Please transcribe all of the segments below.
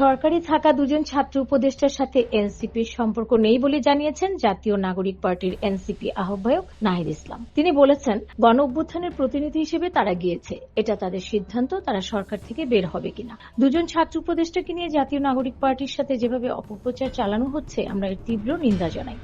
সরকারি থাকা দুজন ছাত্র উপদেষ্টার সাথে এনসিপির সম্পর্ক নেই বলে জানিয়েছেন জাতীয় নাগরিক পার্টির এনসিপি আহ্বায়ক নাহিদ ইসলাম। তিনি বলেছেন, গণ অভ্যুত্থানের প্রতিনিধি হিসেবে তারা গিয়েছে। এটা তাদের সিদ্ধান্ত, তারা সরকার থেকে বের হবে কিনা। দুজন ছাত্র উপদেষ্টাকে নিয়ে জাতীয় নাগরিক পার্টির সাথে যেভাবে অপপ্রচার চালানো হচ্ছে, আমরা এর তীব্র নিন্দা জানাই।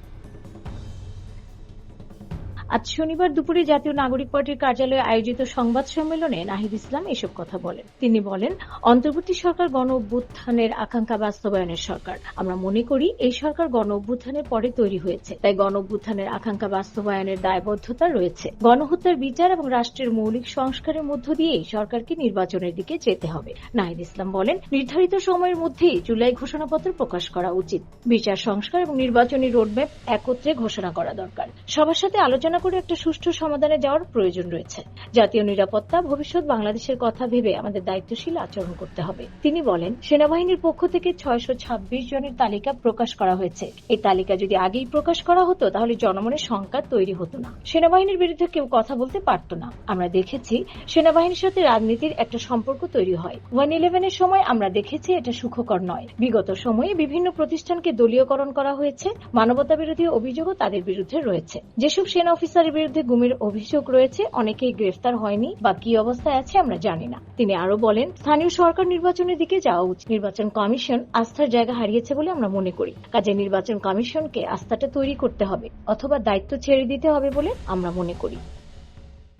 আজ শনিবার দুপুরে জাতীয় নাগরিক পার্টির কার্যালয়ে আয়োজিত সংবাদ সম্মেলনে নাহিদ ইসলাম এসব কথা বলেন। তিনি বলেন, অন্তর্বর্তী সরকার গণ অভ্যুত্থানের আকাঙ্ক্ষা বাস্তবায়নের সরকার। আমরা মনে করি, এই সরকার গণ অভ্যুত্থানের পরে তৈরি হয়েছে। তাই গণ অভ্যুত্থানের আকাঙ্ক্ষা বাস্তবায়নের দায়বদ্ধতা রয়েছে। গণহত্যার বিচার এবং রাষ্ট্রের মৌলিক সংস্কারের মধ্য দিয়েই সরকারকে নির্বাচনের দিকে যেতে হবে। নাহিদ ইসলাম বলেন, নির্ধারিত সময়ের মধ্যেই জুলাই ঘোষণাপত্র প্রকাশ করা উচিত। বিচার, সংস্কার এবং নির্বাচনী রোডম্যাপ একত্রে ঘোষণা করা দরকার। সবার সাথে আলোচনা করে একটা সুষ্ঠু সমাধানে যাওয়ার প্রয়োজন রয়েছে। জাতীয় নিরাপত্তা, ভবিষ্যৎ বাংলাদেশের কথা ভেবে আমাদের দায়িত্বশীল আচরণ করতে হবে। তিনি বলেন, সেনাবাহিনীর পক্ষ থেকে ছয়শো ছাব্বিশ জনের তালিকা প্রকাশ করা হয়েছে। এই তালিকা যদি আগেই প্রকাশ করা হতো, তাহলে জনমনের সংখ্যা তৈরি হতো না। সেনাবাহিনীর বিরুদ্ধে কেউ কথা বলতে পারত না। আমরা দেখেছি, সেনাবাহিনীর সাথে রাজনীতির একটা সম্পর্ক তৈরি হয়। ওয়ান ইলেভেনের সময় আমরা দেখেছি এটা সুখকর নয়। বিগত সময়ে বিভিন্ন প্রতিষ্ঠানকে দলীয়করণ করা হয়েছে। মানবতা বিরোধী অভিযোগও তাদের বিরুদ্ধে রয়েছে। যেসব সেনা অফিসারের বিরুদ্ধে গুমের অভিযোগ রয়েছে, অনেকেই গ্রেফতার হয়নি বা কি অবস্থায় আছে আমরা জানি না। তিনি আরও বলেন, স্থানীয় সরকার নির্বাচনের দিকে যাওয়া উচিত। নির্বাচন কমিশন আস্থার জায়গা হারিয়েছে বলে আমরা মনে করি। কাজে নির্বাচন কমিশনকে আস্থাটা তৈরি করতে হবে, অথবা দায়িত্ব ছেড়ে দিতে হবে বলে আমরা মনে করি।